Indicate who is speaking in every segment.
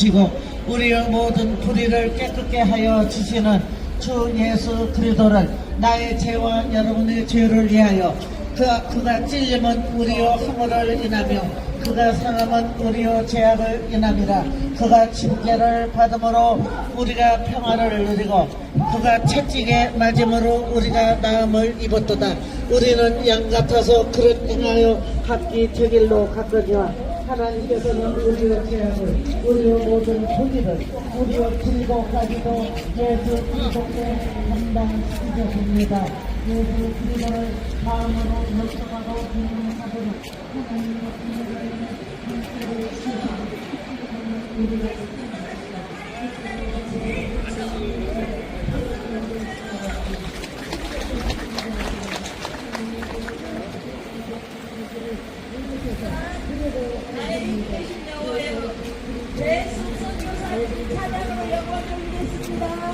Speaker 1: 지고 우리의 모든 불의를 깨끗게 하여 주시는 주 예수 그리스도를 나의 죄와 여러분의 죄를 위하여 그가, 그가 찔림은 우리의 허물을 인하며 그가 상함은 우리의 죄악을 인함이라. 그가 징계를 받음으로 우리가 평화를 누리고 그가 채찍에 맞음으로 우리가 나음을 입었도다. 우리는 양 같아서 그릇 행하여 각기 제 길로 갔거니와 하나님께서는 우리의 죄악을 우리의 모든 불의를 우리의 불의도까지도 예수 그리스도께 감당시켰습니다. 예수 그리스도를 마음으로 믿는 사도는 하나님의 우리의
Speaker 2: 네, 사 차량으로 영광 올리겠습니다.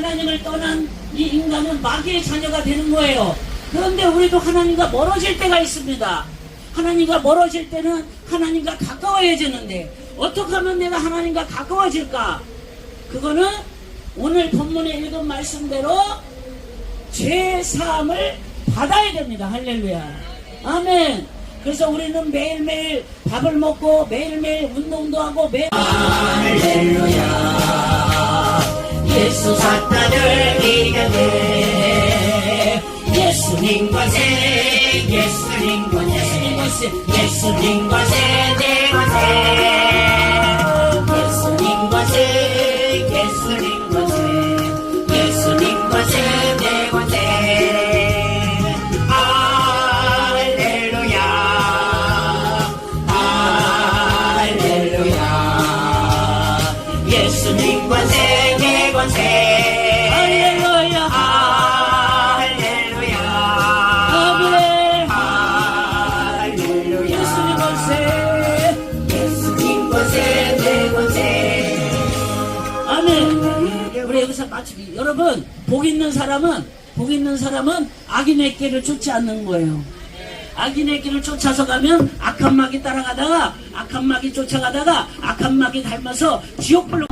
Speaker 3: 하나님을 떠난 이 인간은 마귀의 자녀가 되는 거예요. 그런데 우리도 하나님과 멀어질 때가 있습니다. 하나님과 멀어질 때는 하나님과 가까워야되는데 어떻게 하면 내가 하나님과 가까워질까? 그거는 오늘 본문에 읽은 말씀대로 죄 사함을 받아야 됩니다. 할렐루야. 아멘. 그래서 우리는 매일매일 밥을 먹고 매일매일 운동도 하고 매일 예수 사탄을 이겨내. 예수님 과세 예수님 과세. 예수님 과세 예수님 과세 내 과세. 예수님 과세 예수님 과세. 예수님 과세 내 과세. 할렐루야. 할렐루야. 예수님 관세 내 관세. 할렐루야. 할렐루야. 아멘. 할렐루야. 예수님 관세. 예수님 관세 내 관세. 아멘. 우리 여기서 마치기. 여러분 복 있는 사람은 복 있는 사람은 악인의 길을 쫓지 않는 거예요. 악인의 길을 쫓아서 가면 악한 마귀 따라가다가 악한 마귀 쫓아가다가 악한 마귀 닮아서 지옥불로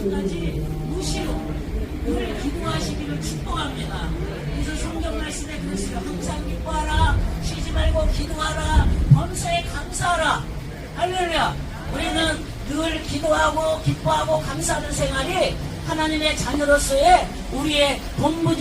Speaker 3: 시간까지 무시로 늘 기도하시기를 축복합니다. 그래서 성경 말씀에 그랬어요. 항상 기뻐하라. 쉬지 말고 기도하라. 범사에 감사하라. 할렐루야. 우리는 늘 기도하고 기뻐하고 감사하는 생활이 하나님의 자녀로서의 우리의 본분이